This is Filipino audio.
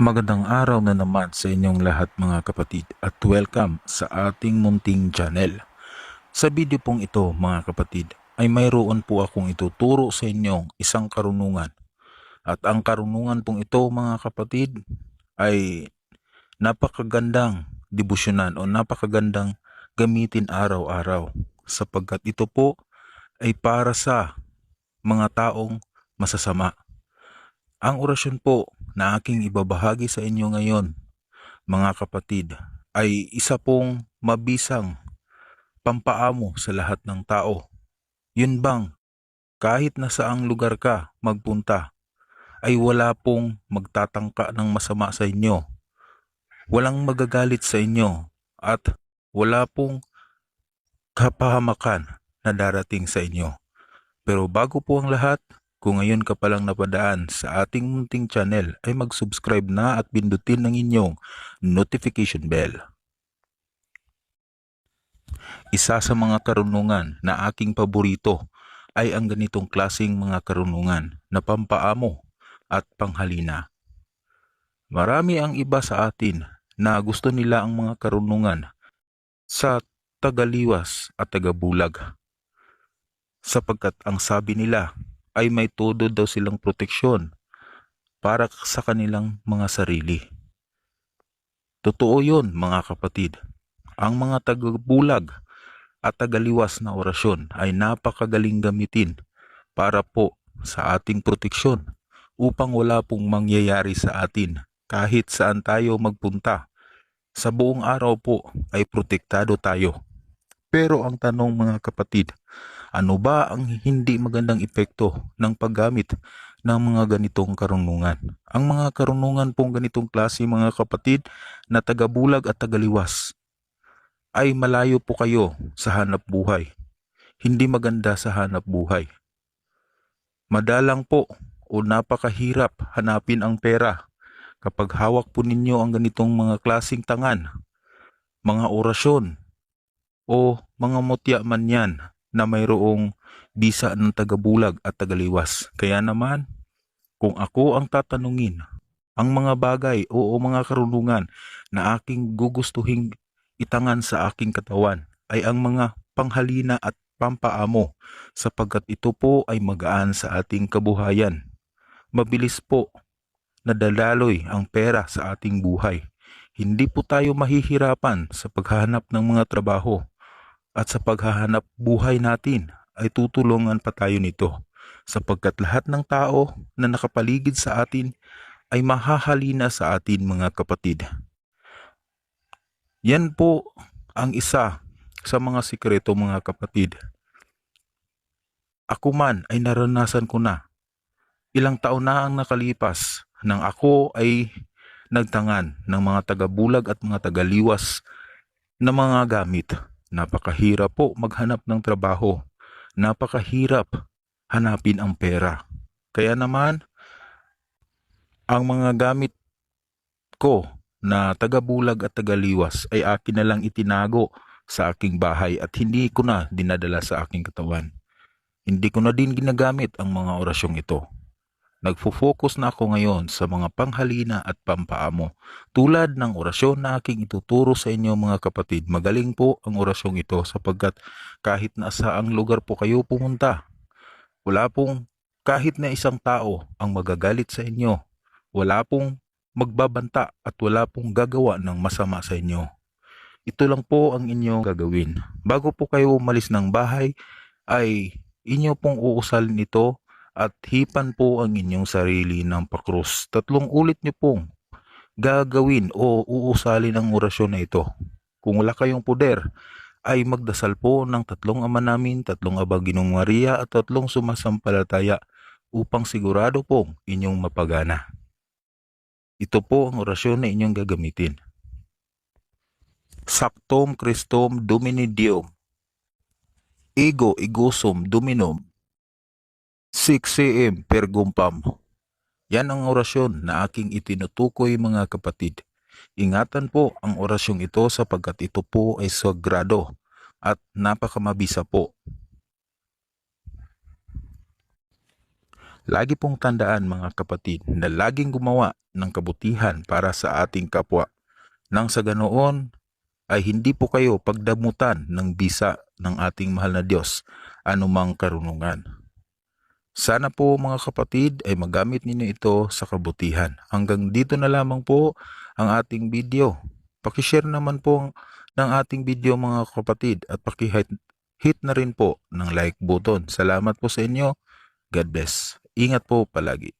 Magandang araw na naman sa inyong lahat mga kapatid at welcome sa ating munting channel. Sa video pong ito mga kapatid ay mayroon po akong ituturo sa inyong isang karunungan. At ang karunungan pong ito mga kapatid ay napakagandang debusyonan o napakagandang gamitin araw-araw sapagkat ito po ay para sa mga taong masasama. Ang orasyon po na aking ibabahagi sa inyo ngayon, mga kapatid, ay isa pong mabisang pampaamo sa lahat ng tao. Yun bang, kahit na saang lugar ka magpunta, ay wala pong magtatangka ng masama sa inyo. Walang magagalit sa inyo at wala pong kapahamakan na darating sa inyo. Pero bago po ang lahat, kung ngayon ka palang napadaan sa ating munting channel ay mag-subscribe na at pindutin ng inyong notification bell. Isa sa mga karunungan na aking paborito ay ang ganitong klasing mga karunungan na pampaamo at panghalina. Marami ang iba sa atin na gusto nila ang mga karunungan sa tagaliwas at tagabulag sapagkat ang sabi nila ay may todo daw silang proteksyon para sa kanilang mga sarili. Totoo yun mga kapatid. Ang mga tagabulag at tagaliwas na orasyon ay napakagaling gamitin para po sa ating proteksyon upang wala pong mangyayari sa atin kahit saan tayo magpunta. Sa buong araw po ay protektado tayo. Pero ang tanong mga kapatid, ano ba ang hindi magandang epekto ng paggamit ng mga ganitong karunungan? Ang mga karunungan pong ganitong klase mga kapatid na tagabulag at tagaliwas ay malayo po kayo sa hanap buhay. Hindi maganda sa hanap buhay. Madalang po o napakahirap hanapin ang pera kapag hawak po ninyo ang ganitong mga klasing tangan, mga orasyon, o mga mutya man yan na mayroong bisa ng tagabulag at tagaliwas. Kaya naman, kung ako ang tatanungin, ang mga bagay o, mga karunungan na aking gugustuhing itangan sa aking katawan ay ang mga panghalina at pampaamo sapagkat ito po ay magaan sa ating kabuhayan. Mabilis po nadalaloy ang pera sa ating buhay. Hindi po tayo mahihirapan sa paghahanap ng mga trabaho at sa paghahanap buhay natin ay tutulungan pa tayo nito sapagkat lahat ng tao na nakapaligid sa atin ay mahahalina sa atin mga kapatid. Yan po ang isa sa mga sikreto mga kapatid. Ako man ay naranasan ko na. Ilang taon na ang nakalipas nang ako ay nagtangan ng mga tagabulag at mga tagaliwas na mga gamit Napakahirap po maghanap ng trabaho. Napakahirap hanapin ang pera. Kaya naman, ang mga gamit ko na tagabulag at tagaliwas ay akin na lang itinago sa aking bahay at hindi ko na dinadala sa aking katawan. Hindi ko na din ginagamit ang mga orasyong ito. Nagfo-focus na ako ngayon sa mga panghalina at pampaamo. Tulad ng orasyon na aking ituturo sa inyo mga kapatid, magaling po ang orasyong ito sapagkat kahit na saang lugar po kayo pumunta, wala pong kahit na isang tao ang magagalit sa inyo. Wala pong magbabanta at wala pong gagawa ng masama sa inyo. Ito lang po ang inyong gagawin. Bago po kayo umalis ng bahay, ay inyo pong uusalin ito at hipan po ang inyong sarili ng pakrus. Tatlong ulit niyo pong gagawin o uusalin ang orasyon na ito. Kung wala kayong puder, ay magdasal po ng tatlong ama namin, tatlong aba ginong Maria at tatlong sumasampalataya upang sigurado pong inyong mapagana. Ito po ang orasyon na inyong gagamitin. Saktom Christom Domini Deum Ego Egosum Dominum 6 a.m. Pergumpam. Yan ang orasyon na aking itinutukoy mga kapatid. Ingatan po ang orasyong ito sapagkat ito po ay sagrado at napakamabisa po. Lagi pong tandaan mga kapatid na laging gumawa ng kabutihan para sa ating kapwa. Nang sa ganoon ay hindi po kayo pagdamutan ng bisa ng ating mahal na Diyos anumang karunungan. Sana po mga kapatid ay magamit ninyo ito sa kabutihan. Hanggang dito na lamang po ang ating video. Pakishare naman po ng ating video mga kapatid at pakihit hit na rin po ng like button. Salamat po sa inyo. God bless. Ingat po palagi.